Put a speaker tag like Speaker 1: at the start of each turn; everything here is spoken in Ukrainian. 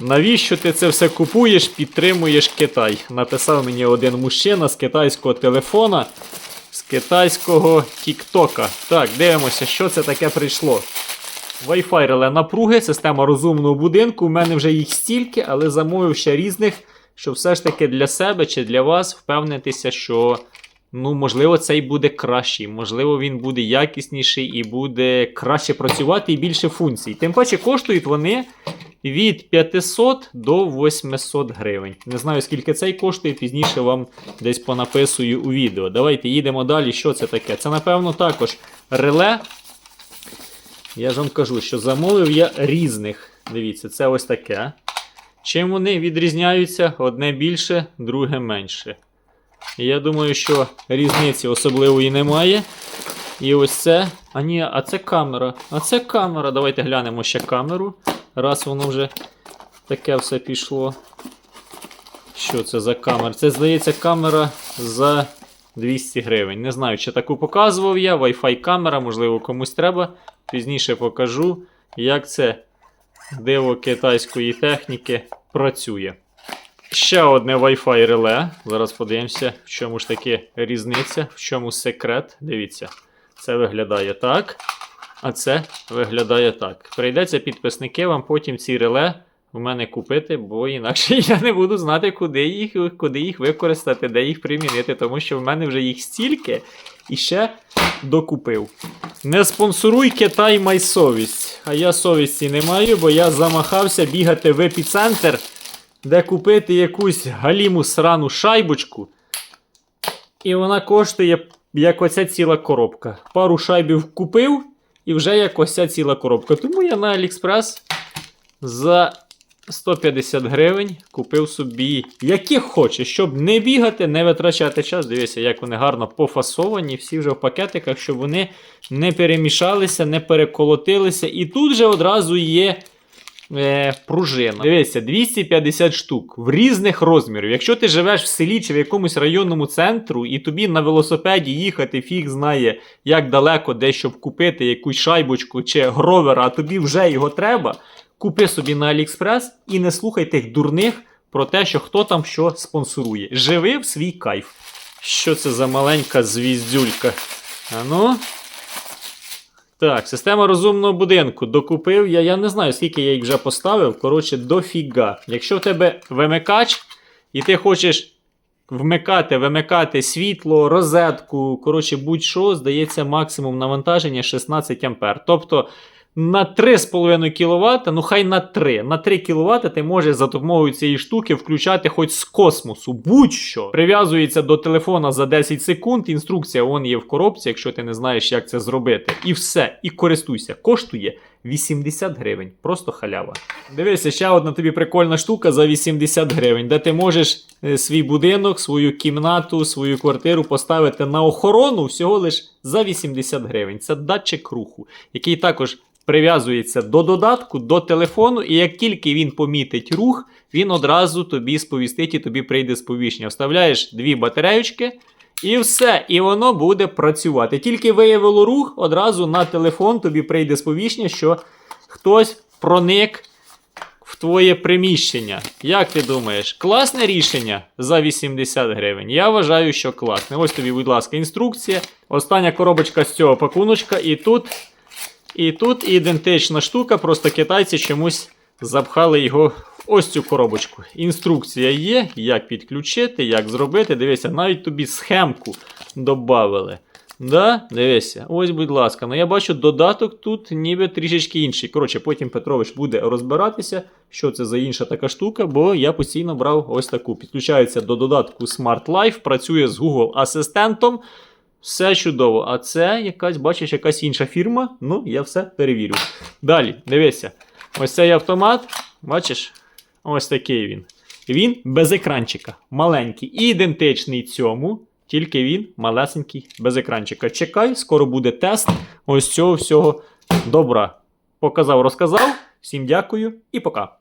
Speaker 1: Навіщо ти це все купуєш, підтримуєш Китай? Написав мені один мужчина з китайського телефона, з китайського Тіктока. Так, дивимося, що це таке прийшло. Wi-Fi реле напруги, система розумного будинку. У мене вже їх стільки, але замовив ще різних, щоб все ж таки для себе чи для вас впевнитися, що ну, можливо, цей буде кращий, можливо, він буде якісніший і буде краще працювати і більше функцій. Тим паче коштують вони від 500 до 800 гривень. Не знаю, скільки цей коштує, пізніше вам десь понаписую у відео. Давайте їдемо далі. Що це таке? Це, напевно, також реле. Я ж вам кажу, що замовив я різних. Дивіться, це ось таке. Чим вони відрізняються? Одне більше, друге менше. Я думаю, що різниці особливої немає. І ось це. А ні, а це камера. А це камера. Давайте глянемо ще камеру. Раз воно вже таке все пішло. Що це за камера? Це, здається, камера за 200 гривень. Не знаю, чи таку показував я. Wi-Fi камера, можливо, комусь треба. Пізніше покажу, як це диво китайської техніки працює. Ще одне Wi-Fi реле. Зараз подивимося, в чому ж таки різниця, в чому секрет. Дивіться, це виглядає так. А це виглядає так. Прийдеться підписники вам потім ці реле у мене купити, бо інакше я не буду знати, куди їх, куди їх використати, де їх примінити, тому що в мене вже їх стільки і ще докупив. Не спонсоруй Китай май совість. А я совісті не маю, бо я замахався бігати в епіцентр, де купити якусь галіму срану шайбочку. І вона коштує, як оця ціла коробка. Пару шайбів купив, і вже як ось ця ціла коробка. Тому я на AliExpress за 150 гривень купив собі, яких хоче, щоб не бігати, не витрачати час. Дивіться, як вони гарно пофасовані, всі вже в пакетиках, щоб вони не перемішалися, не переколотилися. І тут же одразу є. Е, пружина. Дивіться, 250 штук в різних розмірів. Якщо ти живеш в селі чи в якомусь районному центру, і тобі на велосипеді їхати фіг знає, як далеко де щоб купити якусь шайбочку чи гровера, а тобі вже його треба. Купи собі на AliExpress і не слухай тих дурних про те, що хто там що спонсорує. Живи в свій кайф. Що це за маленька звіздюлька? А ну. Так, система розумного будинку. Докупив я. Я не знаю, скільки я їх вже поставив. Коротше, дофіга. Якщо в тебе вимикач, і ти хочеш вмикати, вимикати світло, розетку, коротше, будь-що, здається, максимум навантаження 16 А. Тобто на 3,5 кВт, ну хай на 3. На 3 кВт ти можеш за допомогою цієї штуки включати хоч з космосу, будь-що. Прив'язується до телефона за 10 секунд. Інструкція вон є в коробці, якщо ти не знаєш, як це зробити. І все, і користуйся. Коштує 80 гривень. Просто халява. Дивися, ще одна тобі прикольна штука за 80 гривень, де ти можеш е, свій будинок, свою кімнату, свою квартиру поставити на охорону всього лиш за 80 гривень. Це датчик руху, який також прив'язується до додатку, до телефону, і як тільки він помітить рух, він одразу тобі сповістить і тобі прийде сповіщення. Вставляєш дві батареючки. І все, і воно буде працювати. Тільки виявило рух, одразу на телефон тобі прийде сповіщення, що хтось проник в твоє приміщення. Як ти думаєш, класне рішення за 80 гривень? Я вважаю, що класне. Ось тобі, будь ласка, інструкція. Остання коробочка з цього пакуночка, і тут, і тут ідентична штука, просто китайці чомусь запхали його ось цю коробочку. Інструкція є, як підключити, як зробити. Дивися, навіть тобі схемку додали. Да? Дивися, ось, будь ласка. Ну я бачу, додаток тут ніби трішечки інший. Коротше, потім Петрович буде розбиратися, що це за інша така штука, бо я постійно брав ось таку. Підключається до додатку Smart Life, працює з Google Асистентом. Все чудово. А це якась, бачиш, якась інша фірма. Ну, я все перевірю. Далі, дивися. Ось цей автомат, бачиш? Ось такий він. Він без екранчика, маленький, ідентичний цьому, тільки він малесенький, без екранчика. Чекай, скоро буде тест ось цього всього добра. Показав, розказав. Всім дякую і пока.